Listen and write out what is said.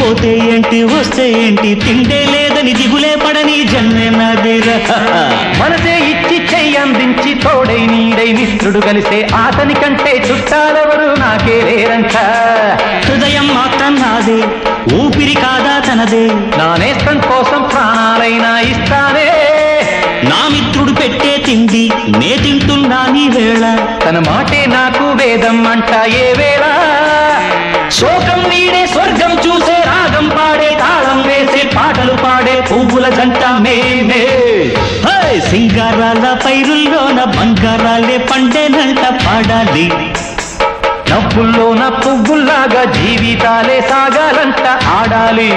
పోతే ఏంటి వస్తే ఏంటి తిండే లేదని దిగులే పడని జన్మే నాదిరా మనసే ఇచ్చి చెయ్యి అందించి తోడై నీడై మిత్రుడు కలిసే అతని కంటే చుట్టాలెవరు నాకే లేరంట. హృదయం మాత్రం నాదే ఊపిరి కాదా తనదే. నా కోసం ప్రాణాలైనా ఇస్తానే నా మిత్రుడు పెట్టే తిండి నే తింటున్నా నీ వేళ. తన మాటే నాకు వేదం అంట ఏ వేళ? పాడే జంట మేమే. సింగారాల పైరుల్లోన బంగారాలే పండేనంట పాడాలి. డబ్బుల్లోన పువ్వుల్లాగా జీవితాలే సాగాలంట ఆడాలి.